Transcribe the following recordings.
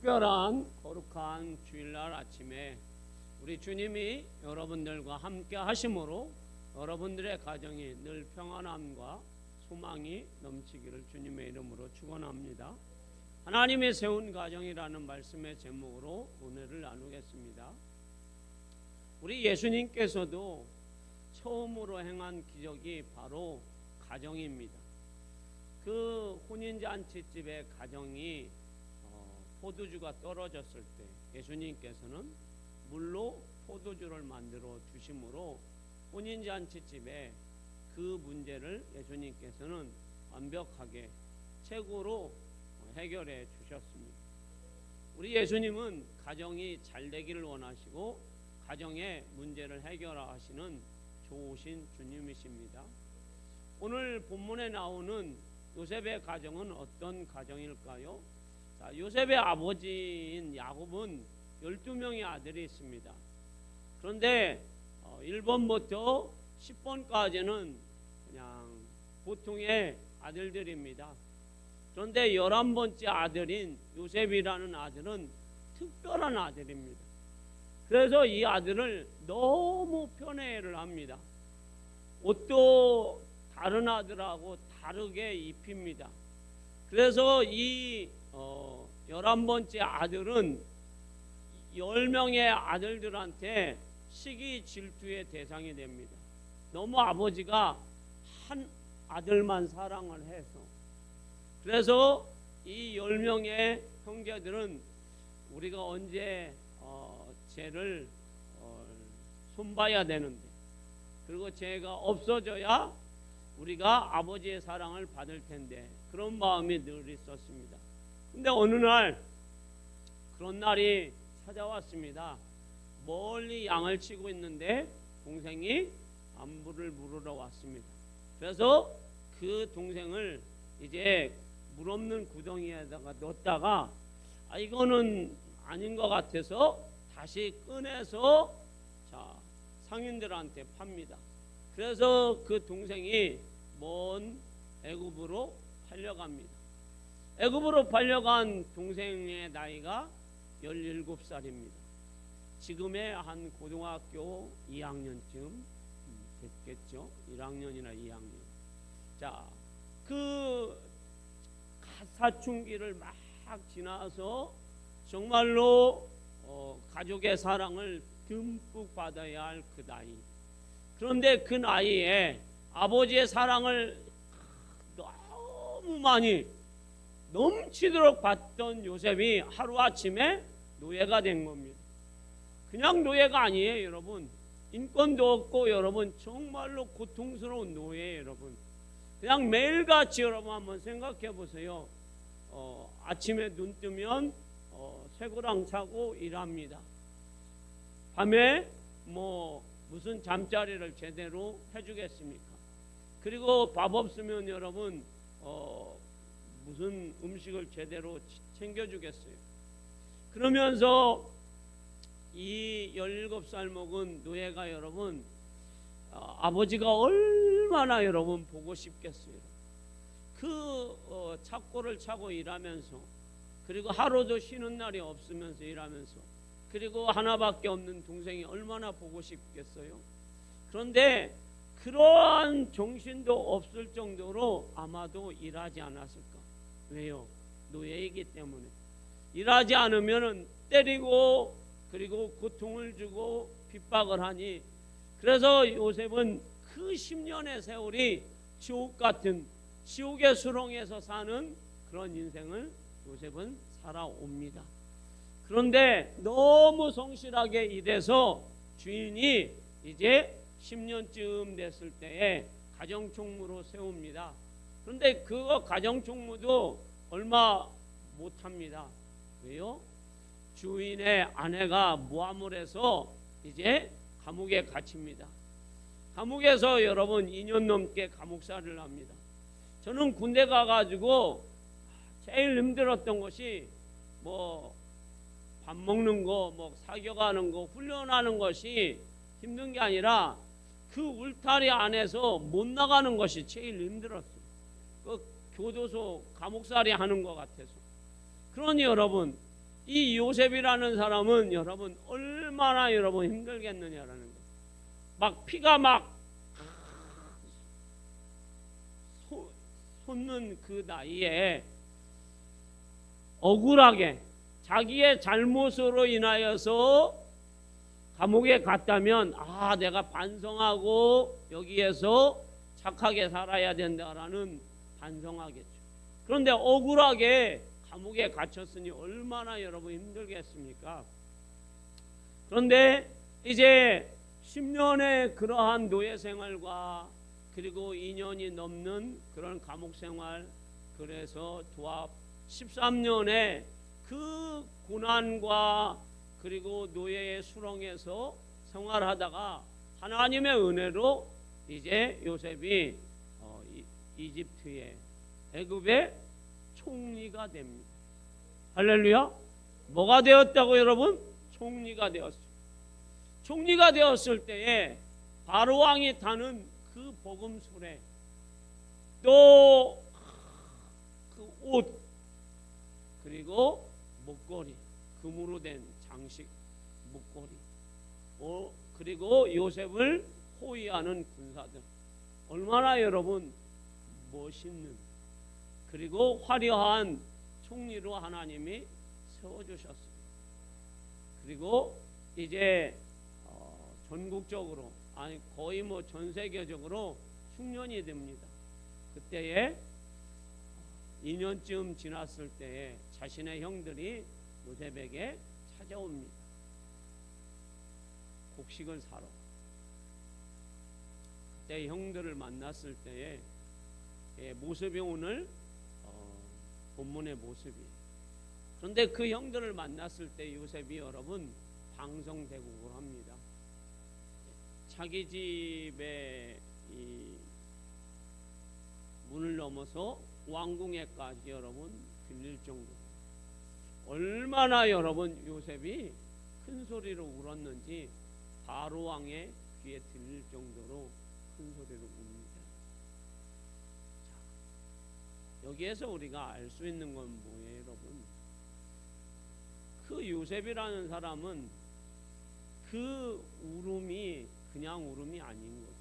특별한 거룩한 주일날 아침에 우리 주님이 여러분들과 함께 하심으로 여러분들의 가정이 늘 평안함과 소망이 넘치기를 주님의 이름으로 축원합니다. 하나님의 세운 가정이라는 말씀의 제목으로 오늘을 나누겠습니다. 우리 예수님께서도 처음으로 행한 기적이 바로 가정입니다. 그 혼인잔치집의 가정이 어, 포도주가 떨어졌을 때 예수님께서는 물로 포도주를 만들어 주심으로 혼인잔치집에 그 문제를 예수님께서는 완벽하게 최고로 해결해 주셨습니다. 우리 예수님은 가정이 잘 되기를 원하시고 가정의 문제를 해결하시는 좋으신 주님이십니다. 오늘 본문에 나오는 요셉의 가정은 어떤 가정일까요? 자, 요셉의 아버지인 야곱은 12명의 아들이 있습니다. 그런데 1번부터 10번까지는 그냥 보통의 아들들입니다. 그런데 11번째 아들인 요셉이라는 아들은 특별한 아들입니다. 그래서 이 아들을 너무 편애를 합니다. 옷도 다른 아들하고 다르게 입힙니다. 그래서 이 어, 11번째 아들은 10명의 아들들한테 시기 질투의 대상이 됩니다. 너무 아버지가 한 아들만 사랑을 해서 그래서 이 10명의 형제들은 우리가 언제 어, 죄를 어, 손봐야 되는데 그리고 죄가 없어져야 우리가 아버지의 사랑을 받을 텐데 그런 마음이 늘 있었습니다. 근데 어느 날 그런 날이 찾아왔습니다. 멀리 양을 치고 있는데 동생이 안부를 물으러 왔습니다. 그래서 그 동생을 이제 물 없는 구덩이에다가 넣었다가 아 이거는 아닌 것 같아서 다시 꺼내서 자 상인들한테 팝니다. 그래서 그 동생이 먼 애굽으로 팔려갑니다. 애굽으로 팔려간 동생의 나이가 17살입니다. 지금의 한 고등학교 2학년쯤 됐겠죠. 1학년이나 2학년. 자, 그 사춘기를 막 지나서 정말로 어, 가족의 사랑을 듬뿍 받아야 할 그 나이. 그런데 그 나이에 아버지의 사랑을 너무 많이 넘치도록 받던 요셉이 하루아침에 노예가 된 겁니다. 그냥 노예가 아니에요, 여러분. 인권도 없고 여러분 정말로 고통스러운 노예예요, 여러분. 그냥 매일같이 여러분 한번 생각해 보세요. 어, 아침에 눈 뜨면 어, 쇠고랑 차고 일합니다. 밤에 뭐 무슨 잠자리를 제대로 해주겠습니까? 그리고 밥 없으면 여러분 어, 무슨 음식을 제대로 챙겨주겠어요? 그러면서 이 17살 먹은 노예가 여러분 어, 아버지가 얼마나 여러분 보고 싶겠어요. 그 어, 착고를 차고 일하면서 그리고 하루도 쉬는 날이 없으면서 일하면서 그리고 하나밖에 없는 동생이 얼마나 보고 싶겠어요. 그런데 그러한 정신도 없을 정도로 아마도 일하지 않았을까. 왜요? 노예이기 때문에. 일하지 않으면 때리고 그리고 고통을 주고 핍박을 하니 그래서 요셉은 그 10년의 세월이 지옥 같은 지옥의 수렁에서 사는 그런 인생을 요셉은 살아옵니다. 그런데 너무 성실하게 일해서 주인이 이제 10년쯤 됐을 때에 가정총무로 세웁니다. 그런데 그거 가정 총무도 얼마 못합니다. 왜요? 주인의 아내가 모함을 해서 이제 감옥에 갇힙니다. 감옥에서 여러분 2년 넘게 감옥살이를 합니다. 저는 군대 가가지고 제일 힘들었던 것이 뭐 밥 먹는 거, 뭐 사격하는 거, 훈련하는 것이 힘든 게 아니라 그 울타리 안에서 못 나가는 것이 제일 힘들었어요. 그 교도소 감옥살이 하는 것 같아서. 그러니 여러분 이 요셉이라는 사람은 여러분 얼마나 여러분 힘들겠느냐라는 거예요. 막 피가 막 솟- 솟는 그 나이에 억울하게 자기의 잘못으로 인하여서 감옥에 갔다면 아 내가 반성하고 여기에서 착하게 살아야 된다라는 반성하겠죠. 그런데 억울하게 감옥에 갇혔으니 얼마나 여러분 힘들겠습니까? 그런데 이제 10년의 그러한 노예 생활과 그리고 2년이 넘는 그런 감옥 생활 그래서 도합 13년의 그 고난과 그리고 노예의 수렁에서 생활하다가 하나님의 은혜로 이제 요셉이 어, 이- 이집트의 애굽의 총리가 됩니다. 할렐루야. 뭐가 되었다고 여러분? 총리가 되었어요. 총리가 되었을 때에 바로 왕이 타는 그 복음 소래 또 그 옷 그리고 목걸이 금으로 된 장식 목걸이 어, 그리고 요셉을 호위하는 군사들 얼마나 여러분 멋있는 그리고 화려한 총리로 하나님이 세워주셨습니다. 그리고 이제 어, 전국적으로 아니 거의 뭐 전 세계적으로 흉년이 됩니다. 그때에 2년쯤 지났을 때에 자신의 형들이 요셉에게 찾아옵니다. 곡식을 사러. 그때 형들을 만났을 때에 예, 모습이 오늘 어, 본문의 모습이에요. 그런데 그 형들을 만났을 때 요셉이 여러분 방성대국을 합니다. 자기 집에 이 문을 넘어서 왕궁에까지 여러분 들릴 정도. 얼마나 여러분 요셉이 큰 소리로 울었는지 바로 왕의 귀에 들릴 정도로 큰 소리로 웁니다. 자, 여기에서 우리가 알 수 있는 건 뭐예요, 여러분? 그 요셉이라는 사람은 그 울음이 그냥 울음이 아닌 거죠.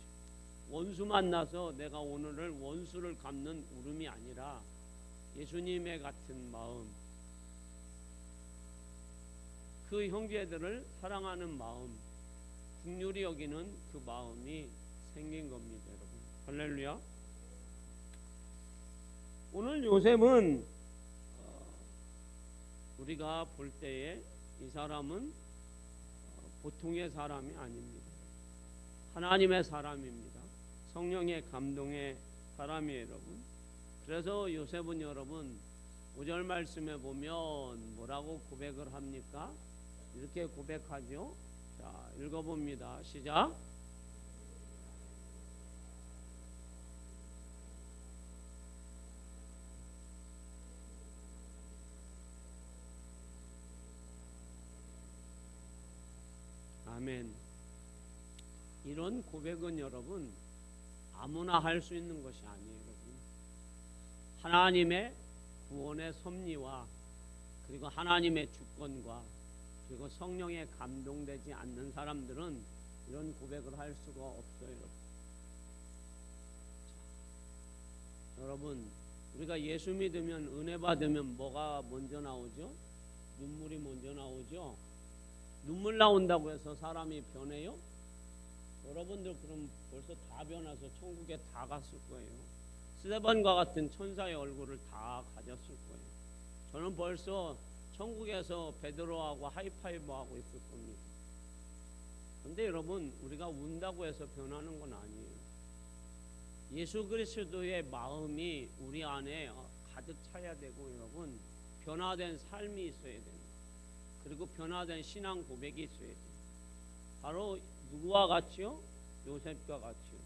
원수 만나서 내가 오늘을 원수를 갚는 울음이 아니라 예수님의 같은 마음, 그 형제들을 사랑하는 마음, 국률이 여기는 그 마음이 생긴 겁니다, 여러분. 할렐루야. 오늘 요셉은 어, 우리가 볼 때에 이 사람은 어, 보통의 사람이 아닙니다. 하나님의 사람입니다. 성령의 감동의 사람이에요, 여러분. 그래서 요셉은 여러분 5절 말씀에 보면 뭐라고 고백을 합니까? 이렇게 고백하죠. 자, 읽어봅니다. 시작. 아멘. 이런 고백은 여러분 아무나 할 수 있는 것이 아니에요, 여러분. 하나님의 구원의 섭리와 그리고 하나님의 주권과 그리고 성령에 감동되지 않는 사람들은 이런 고백을 할 수가 없어요. 자, 여러분, 우리가 예수 믿으면 은혜 받으면 뭐가 먼저 나오죠? 눈물이 먼저 나오죠. 눈물 나온다고 해서 사람이 변해요? 여러분들 그럼 벌써 다 변해서 천국에 다 갔을 거예요. 스테반과 같은 천사의 얼굴을 다 가졌을 거예요. 저는 벌써 천국에서 베드로하고 하이파이브하고 있을 겁니다. 근데 여러분 우리가 운다고 해서 변하는 건 아니에요. 예수 그리스도의 마음이 우리 안에 어, 가득 차야 되고 여러분 변화된 삶이 있어야 됩니다. 그리고 변화된 신앙 고백이 있어야 돼요. 바로 누구와 같이요? 요셉과 같이요.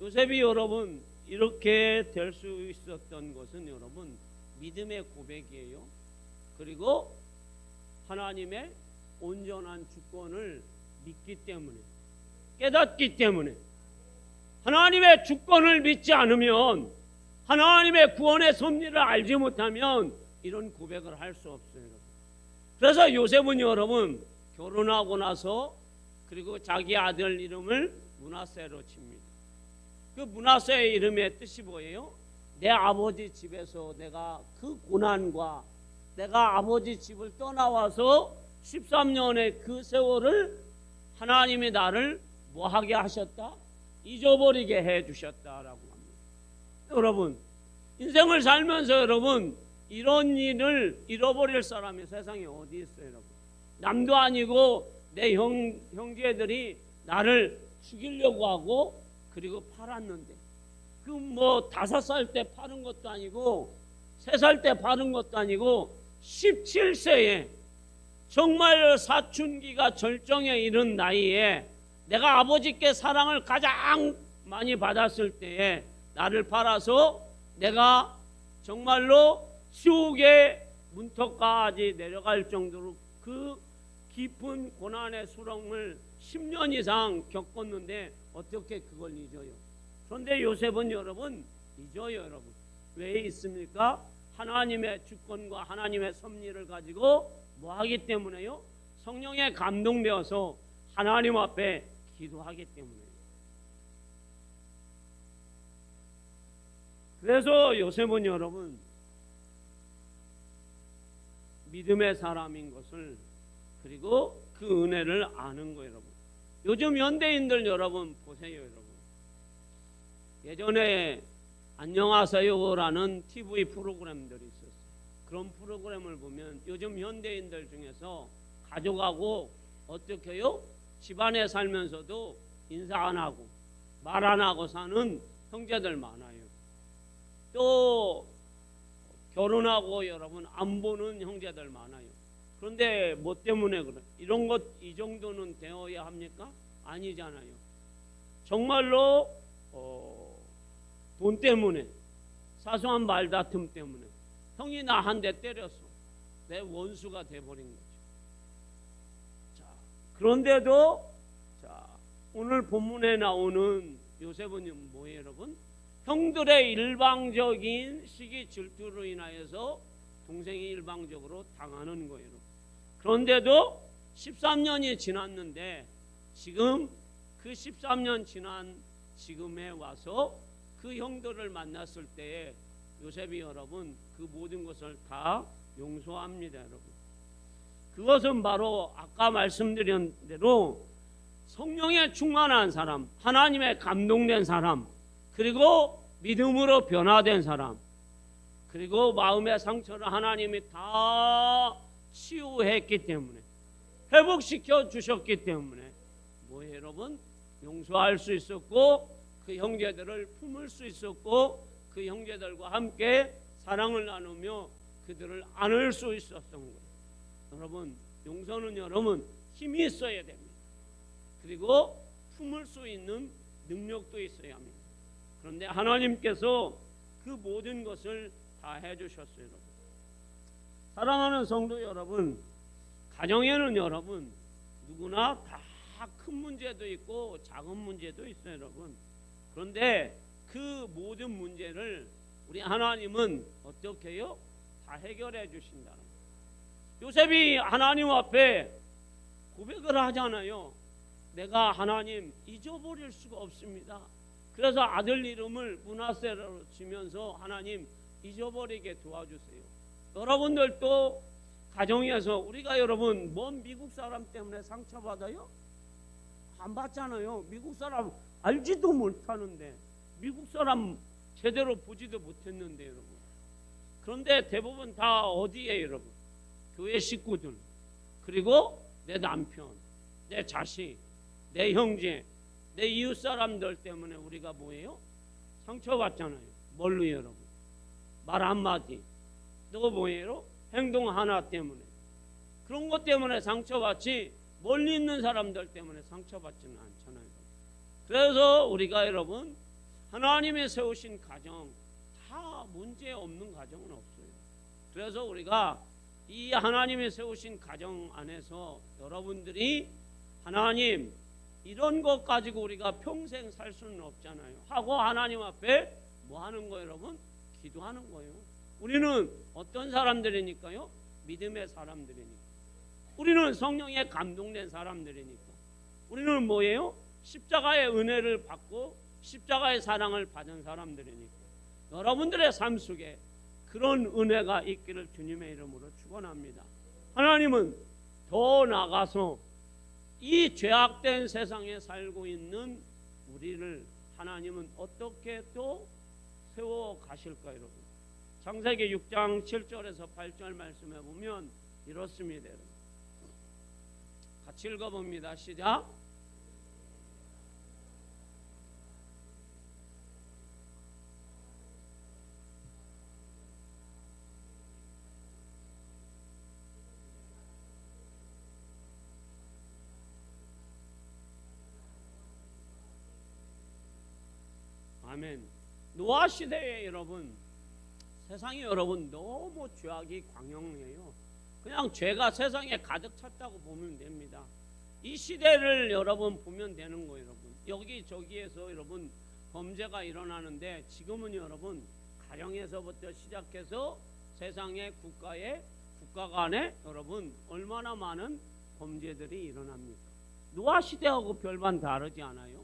요셉이 여러분 이렇게 될 수 있었던 것은 여러분 믿음의 고백이에요. 그리고 하나님의 온전한 주권을 믿기 때문에 깨닫기 때문에 하나님의 주권을 믿지 않으면 하나님의 구원의 섭리를 알지 못하면 이런 고백을 할 수 없어요. 그래서 요셉은 여러분 결혼하고 나서 그리고 자기 아들 이름을 문하세로 칩니다. 그 문하세의 이름의 뜻이 뭐예요? 내 아버지 집에서 내가 그 고난과 내가 아버지 집을 떠나와서 13년의 그 세월을 하나님이 나를 뭐하게 하셨다? 잊어버리게 해 주셨다라고 합니다. 여러분, 인생을 살면서 여러분 이런 일을 잃어버릴 사람이 세상에 어디 있어요, 여러분? 남도 아니고 내 형, 형제들이 나를 죽이려고 하고 그리고 팔았는데 그 뭐 다섯 살 때 파는 것도 아니고 세 살 때 파는 것도 아니고 17세에 정말 사춘기가 절정에 이른 나이에 내가 아버지께 사랑을 가장 많이 받았을 때에 나를 팔아서 내가 정말로 지옥의 문턱까지 내려갈 정도로 그 깊은 고난의 수렁을 10년 이상 겪었는데 어떻게 그걸 잊어요? 그런데 요셉은 여러분 잊어요, 여러분. 왜 있습니까? 하나님의 주권과 하나님의 섭리를 가지고 뭐 하기 때문에요? 성령에 감동되어서 하나님 앞에 기도하기 때문에요. 그래서 요셉은 여러분 믿음의 사람인 것을 그리고 그 은혜를 아는 거예요, 여러분. 요즘 현대인들 여러분 보세요, 여러분. 예전에 안녕하세요라는 TV 프로그램들이 있었어요. 그런 프로그램을 보면 요즘 현대인들 중에서 가족하고 어떻게 해요? 집안에 살면서도 인사 안 하고 말 안 하고 사는 형제들 많아요. 또 결혼하고 여러분 안 보는 형제들 많아요. 그런데 뭐 때문에 그래? 이런 것 이 정도는 되어야 합니까? 아니잖아요. 정말로 어, 돈 때문에 사소한 말다툼 때문에 형이 나 한 대 때렸어. 내 원수가 돼버린 거죠. 자, 그런데도 자, 오늘 본문에 나오는 요셉은 뭐예요, 여러분? 형들의 일방적인 시기 질투로 인하여서 동생이 일방적으로 당하는 거예요. 그런데도 13년이 지났는데 지금 그 13년 지난 지금에 와서 그 형들을 만났을 때에 요셉이 여러분 그 모든 것을 다 용서합니다, 여러분. 그것은 바로 아까 말씀드린 대로 성령에 충만한 사람, 하나님의 감동된 사람, 그리고 믿음으로 변화된 사람, 그리고 마음의 상처를 하나님이 다 치유했기 때문에 회복시켜 주셨기 때문에 뭐 여러분 용서할 수 있었고 그 형제들을 품을 수 있었고 그 형제들과 함께 사랑을 나누며 그들을 안을 수 있었던 거예요. 여러분 용서는 여러분 힘이 있어야 됩니다. 그리고 품을 수 있는 능력도 있어야 합니다. 그런데 하나님께서 그 모든 것을 다 해주셨어요, 여러분. 사랑하는 성도 여러분, 가정에는 여러분 누구나 다 큰 문제도 있고 작은 문제도 있어요, 여러분. 그런데 그 모든 문제를 우리 하나님은 어떻게 해요? 다 해결해 주신다는 거예요. 요셉이 하나님 앞에 고백을 하잖아요. 내가 하나님 잊어버릴 수가 없습니다. 그래서 아들 이름을 문하세로 지면서 하나님 잊어버리게 도와주세요. 여러분들도 가정에서 우리가 여러분 먼 미국 사람 때문에 상처받아요? 안 받잖아요. 미국 사람 알지도 못하는데 미국 사람 제대로 보지도 못했는데 여러분. 그런데 대부분 다 어디에 여러분? 교회 식구들 그리고 내 남편, 내 자식, 내 형제, 내 이웃 사람들 때문에 우리가 뭐예요? 상처받잖아요. 뭘로 여러분? 말 한마디. 또 뭐예요? 행동 하나 때문에. 그런 것 때문에 상처받지 멀리 있는 사람들 때문에 상처받지는 않잖아요. 그래서 우리가 여러분 하나님의 세우신 가정 다 문제 없는 가정은 없어요. 그래서 우리가 이 하나님의 세우신 가정 안에서 여러분들이 하나님 이런 것 가지고 우리가 평생 살 수는 없잖아요. 하고 하나님 앞에 뭐 하는 거예요, 여러분? 기도하는 거예요. 우리는 어떤 사람들이니까요? 믿음의 사람들이니까. 우리는 성령에 감동된 사람들이니까. 우리는 뭐예요? 십자가의 은혜를 받고 십자가의 사랑을 받은 사람들이니까. 여러분들의 삶 속에 그런 은혜가 있기를 주님의 이름으로 축원합니다. 하나님은 더 나가서 이 죄악된 세상에 살고 있는 우리를 하나님은 어떻게 또 세워 가실까 여러분. 창세기 6장 7절에서 8절 말씀해 보면 이렇습니다. 여러분. 같이 읽어 봅니다. 시작. 아멘. 노아 시대에 여러분 세상이 여러분 너무 죄악이 광영해요. 그냥 죄가 세상에 가득 찼다고 보면 됩니다. 이 시대를 여러분 보면 되는 거예요, 여러분. 여기 저기에서 여러분 범죄가 일어나는데 지금은 여러분 가정에서부터 시작해서 세상의 국가의 국가 간에 여러분 얼마나 많은 범죄들이 일어납니까? 노아 시대하고 별반 다르지 않아요.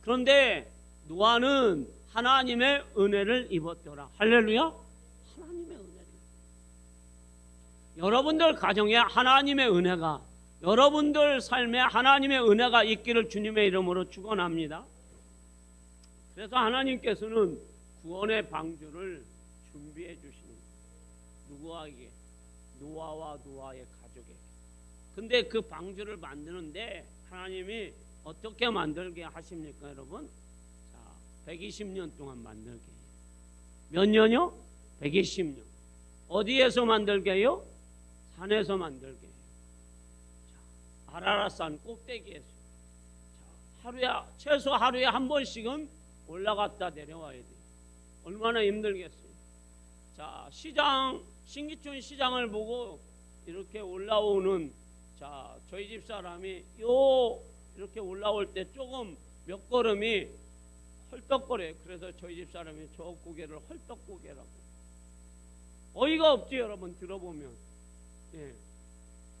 그런데 노아는 하나님의 은혜를 입었더라. 할렐루야. 하나님의 은혜를. 여러분들 가정에 하나님의 은혜가 여러분들 삶에 하나님의 은혜가 있기를 주님의 이름으로 축원합니다. 그래서 하나님께서는 구원의 방주를 준비해 주시는. 누구에게? 노아와 노아의 가족에게. 근데 그 방주를 만드는데 하나님이 어떻게 만들게 하십니까, 여러분? 120년 동안 만들게. 몇 년요? 120년. 어디에서 만들게요? 산에서 만들게. 자, 아라라산 꼭대기에서. 자, 하루에 최소 하루에 한 번씩은 올라갔다 내려와야 돼. 얼마나 힘들겠어요. 자, 시장 신기촌 시장을 보고 이렇게 올라오는 자, 저희 집 사람이 요 이렇게 올라올 때 조금 몇 걸음이 헐떡거려요. 그래서 저희 집 사람이 저 고개를 헐떡고개라고. 어이가 없지 여러분 들어보면. 예.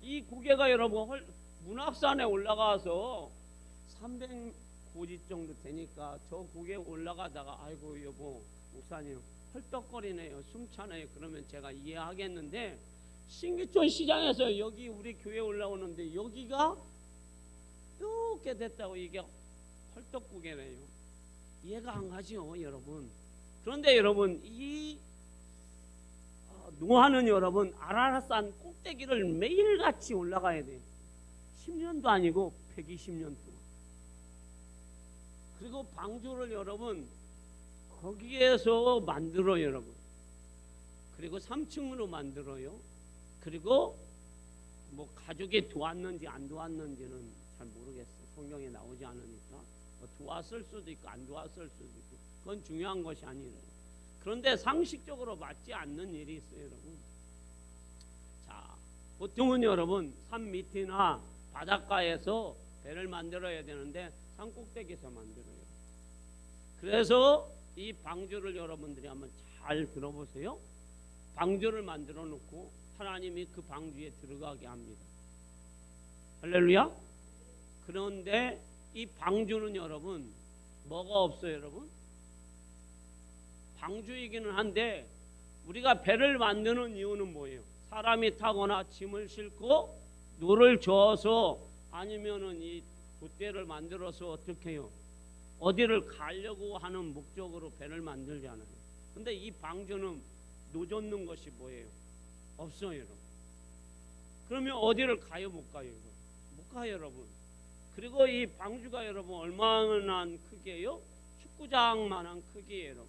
이 고개가 여러분 헐, 문학산에 올라가서 300고지 정도 되니까 저 고개 올라가다가 아이고 여보 목사님 헐떡거리네요. 숨차네요. 그러면 제가 이해하겠는데 신기촌 시장에서 여기 우리 교회 올라오는데 여기가 이렇게 됐다고 이게 헐떡고개네요. 이해가 안 가죠, 여러분. 그런데 여러분 이 어, 노아는 여러분 아라라산 꼭대기를 매일같이 올라가야 돼요. 10년도 아니고 120년 동안. 그리고 방주를 여러분 거기에서 만들어요, 여러분. 그리고 3층으로 만들어요. 그리고 뭐 가족이 도왔는지 안 도왔는지는 잘 모르겠어요. 성경에 나오지 않으니 도왔을 수도 있고 안 도왔을 수도 있고 그건 중요한 것이 아니에요. 그런데 상식적으로 맞지 않는 일이 있어요, 여러분. 자, 보통은 여러분 산 밑이나 바닷가에서 배를 만들어야 되는데 산 꼭대기에서 만들어요. 그래서 이 방주를 여러분들이 한번 잘 들어보세요. 방주를 만들어 놓고 하나님이 그 방주에 들어가게 합니다. 할렐루야. 그런데 이 방주는 여러분 뭐가 없어요, 여러분? 방주이기는 한데 우리가 배를 만드는 이유는 뭐예요? 사람이 타거나 짐을 싣고 노를 저어서 아니면은 이 돛대를 만들어서 어떻게 해요? 어디를 가려고 하는 목적으로 배를 만들잖아요. 근데 이 방주는 노젓는 것이 뭐예요? 없어요, 여러분. 그러면 어디를 가요, 못 가요, 이거? 못 가요, 여러분. 그리고 이 방주가 여러분 얼마나 크게요? 축구장만한 크기예요, 여러분.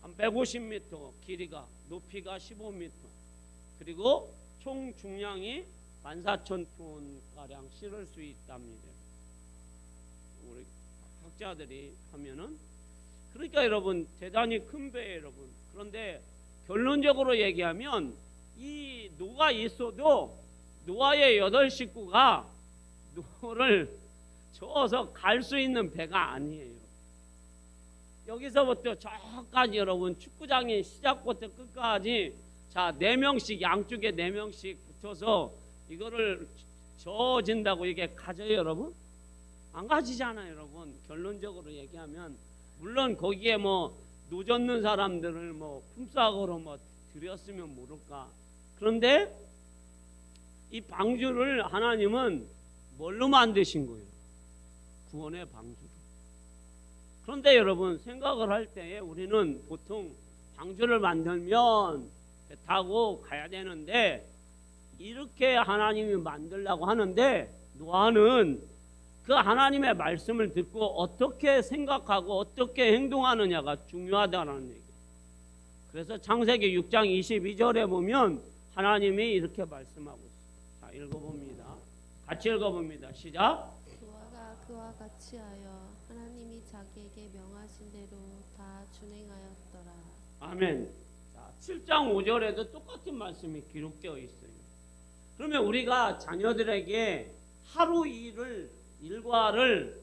한 150m 길이가 높이가 15m. 그리고 총 중량이 14,000톤 가량 실을 수 있답니다. 우리 학자들이 하면은 그러니까 여러분 대단히 큰 배예요, 여러분. 그런데 결론적으로 얘기하면 이 노가 있어도 노아의 여덟 식구가 노를 저어서 갈 수 있는 배가 아니에요. 여기서부터 저까지 여러분 축구장의 시작부터 끝까지 자 네 명씩 양쪽에 네 명씩 붙여서 이거를 저어진다고 이게 가져요 여러분? 안 가지잖아요 여러분 결론적으로 얘기하면 물론 거기에 뭐 노젓는 사람들을 뭐 품삯으로 뭐 드렸으면 모를까 그런데 이 방주를 하나님은 뭘로 만드신 거예요? 구원의 방주로 그런데 여러분 생각을 할 때에 우리는 보통 방주를 만들면 배 타고 가야 되는데 이렇게 하나님이 만들라고 하는데 노아는 그 하나님의 말씀을 듣고 어떻게 생각하고 어떻게 행동하느냐가 중요하다는 얘기. 그래서 창세기 6장 22절에 보면 하나님이 이렇게 말씀하고 있어요. 자, 읽어봅니다. 같이 읽어봅니다. 시작. 노아가 그와 같이 하여 하나님이 자기에게 명하신 대로 다 준행하였더라. 아멘. 자, 7장 5절에도 똑같은 말씀이 기록되어 있어요. 그러면 우리가 자녀들에게 하루 일을 일과를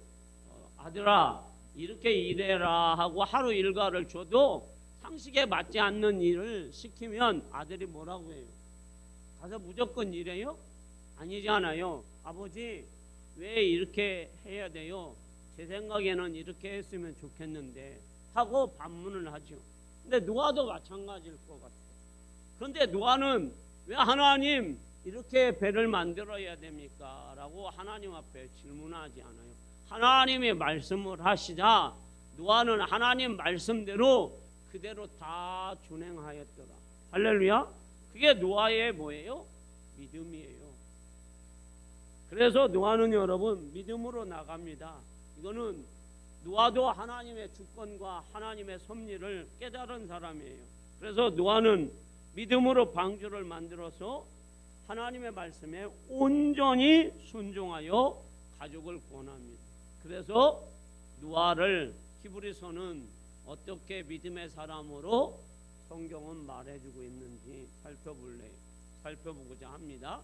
어, 아들아 이렇게 일해라 하고 하루 일과를 줘도 상식에 맞지 않는 일을 시키면 아들이 뭐라고 해요? 가서 무조건 일해요? 아니잖아요. 아버지 왜 이렇게 해야 돼요? 제 생각에는 이렇게 했으면 좋겠는데 하고 반문을 하죠. 근데 노아도 마찬가지일 것 같아요. 그런데 노아는 왜 하나님 이렇게 배를 만들어야 됩니까? 라고 하나님 앞에 질문하지 않아요. 하나님이 말씀을 하시자 노아는 하나님 말씀대로 그대로 다 준행하였더라. 할렐루야. 그게 노아의 뭐예요? 믿음이에요. 그래서 노아는 여러분 믿음으로 나갑니다. 이거는 노아도 하나님의 주권과 하나님의 섭리를 깨달은 사람이에요. 그래서 노아는 믿음으로 방주를 만들어서 하나님의 말씀에 온전히 순종하여 가족을 구원합니다. 그래서 노아를 히브리서는 어떻게 믿음의 사람으로 성경은 말해주고 있는지 살펴볼래 살펴보고자 합니다.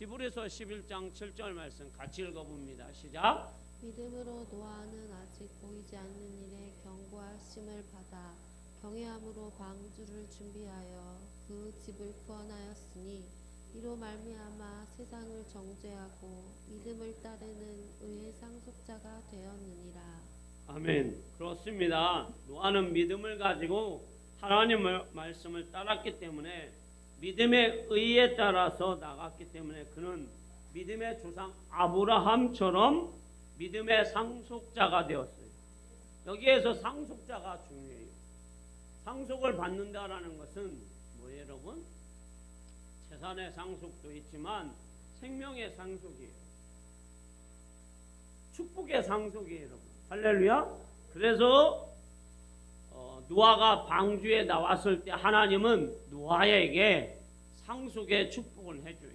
히브리서 11장 7절 말씀 같이 읽어봅니다. 시작. 믿음으로 노아는 아직 보이지 않는 일에 경고하심을 받아 경외함으로 방주를 준비하여 그 집을 구원하였으니 이로 말미암아 세상을 정죄하고 믿음을 따르는 의의 상속자가 되었느니라. 아멘. 그렇습니다. 노아는 믿음을 가지고 하나님의 말씀을 따랐기 때문에 믿음의 의에 따라서 나갔기 때문에 그는 믿음의 조상 아브라함처럼 믿음의 상속자가 되었어요. 여기에서 상속자가 중요해요. 상속을 받는다라는 것은 뭐예요, 여러분? 재산의 상속도 있지만 생명의 상속이에요. 축복의 상속이에요, 여러분. 할렐루야. 그래서 어, 노아가 방주에 나왔을 때 하나님은 노아에게 상속의 축복을 해줘요.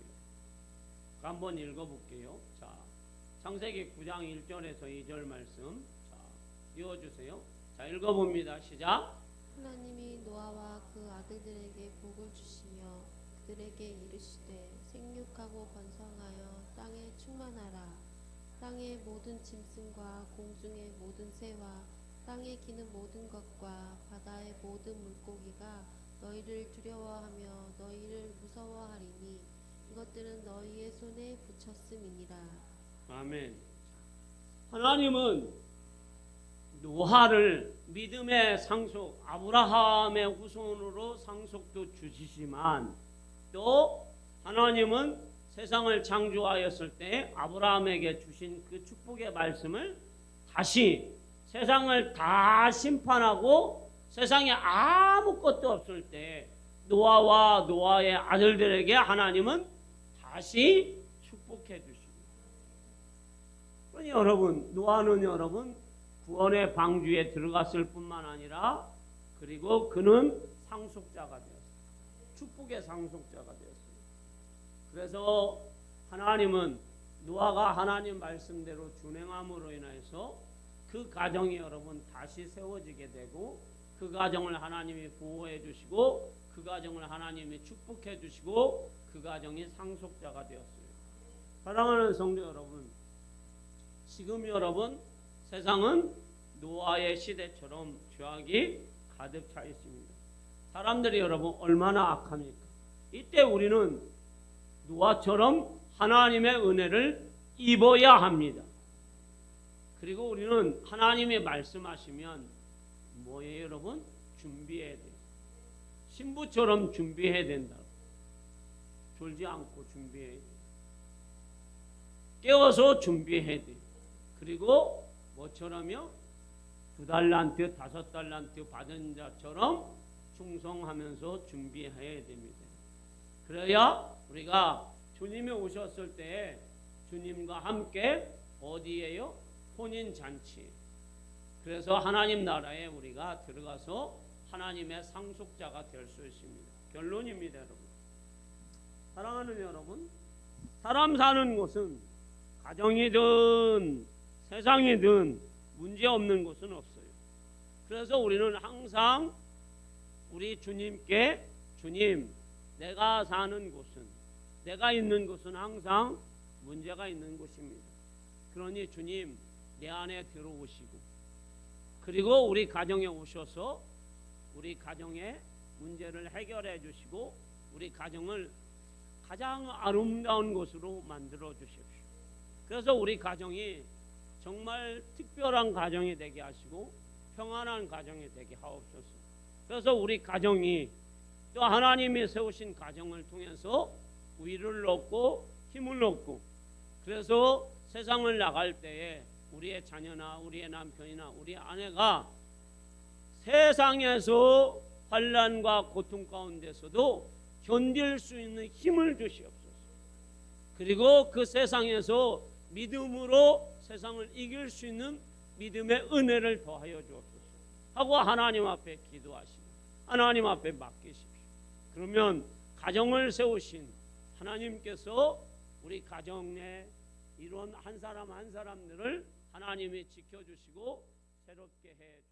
한번 읽어볼게요. 자, 창세기 9장 1절에서 2절 말씀. 자, 이어주세요. 자, 읽어봅니다. 시작. 하나님이 노아와 그 아들들에게 복을 주시며 그들에게 이르시되 생육하고 번성하여 땅에 충만하라 땅의 모든 짐승과 공중의 모든 새와 땅에 기는 모든 것과 바다의 모든 물고기가 너희를 두려워하며 너희를 무서워하리니 이것들은 너희의 손에 붙였음이니라 아멘. 하나님은 노아를 믿음의 상속 아브라함의 후손으로 상속도 주시지만 또 하나님은 세상을 창조하였을 때 아브라함에게 주신 그 축복의 말씀을 다시 세상을 다 심판하고 세상에 아무것도 없을 때 노아와 노아의 아들들에게 하나님은 다시 축복해 주십니다. 그러니 여러분 노아는 여러분 구원의 방주에 들어갔을 뿐만 아니라 그리고 그는 상속자가 되었어요. 축복의 상속자가 되었어요. 그래서 하나님은 노아가 하나님 말씀대로 준행함으로 인해서 그 가정이 여러분 다시 세워지게 되고 그 가정을 하나님이 보호해 주시고 그 가정을 하나님이 축복해 주시고 그 가정이 상속자가 되었어요. 사랑하는 성도 여러분, 지금 여러분 세상은 노아의 시대처럼 죄악이 가득 차 있습니다. 사람들이 여러분 얼마나 악합니까? 이때 우리는 노아처럼 하나님의 은혜를 입어야 합니다. 그리고 우리는 하나님이 말씀하시면 뭐예요, 여러분? 준비해야 돼요. 신부처럼 준비해야 된다. 졸지 않고 준비해야 돼요. 깨워서 준비해야 돼요. 그리고 뭐처럼요? 두 달란트, 다섯 달란트 받은 자처럼 충성하면서 준비해야 됩니다. 그래야 우리가 주님이 오셨을 때 주님과 함께 어디에요? 혼인 잔치. 그래서 하나님 나라에 우리가 들어가서 하나님의 상속자가 될 수 있습니다. 결론입니다, 여러분. 사랑하는 여러분, 사람 사는 곳은 가정이든 세상이든 문제 없는 곳은 없어요. 그래서 우리는 항상 우리 주님께 주님, 내가 사는 곳은 내가 있는 곳은 항상 문제가 있는 곳입니다. 그러니 주님 내 안에 들어오시고 그리고 우리 가정에 오셔서 우리 가정의 문제를 해결해 주시고 우리 가정을 가장 아름다운 곳으로 만들어 주십시오. 그래서 우리 가정이 정말 특별한 가정이 되게 하시고 평안한 가정이 되게 하옵소서. 그래서 우리 가정이 또 하나님이 세우신 가정을 통해서 위를 얻고 힘을 얻고 그래서 세상을 나갈 때에 우리의 자녀나 우리의 남편이나 우리 아내가 세상에서 환란과 고통 가운데서도 견딜 수 있는 힘을 주시옵소서. 그리고 그 세상에서 믿음으로 세상을 이길 수 있는 믿음의 은혜를 더하여 주옵소서. 하고 하나님 앞에 기도하시고 하나님 앞에 맡기십시오. 그러면 가정을 세우신 하나님께서 우리 가정의 이런 한 사람 한 사람들을 하나님이 지켜주시고 새롭게 해.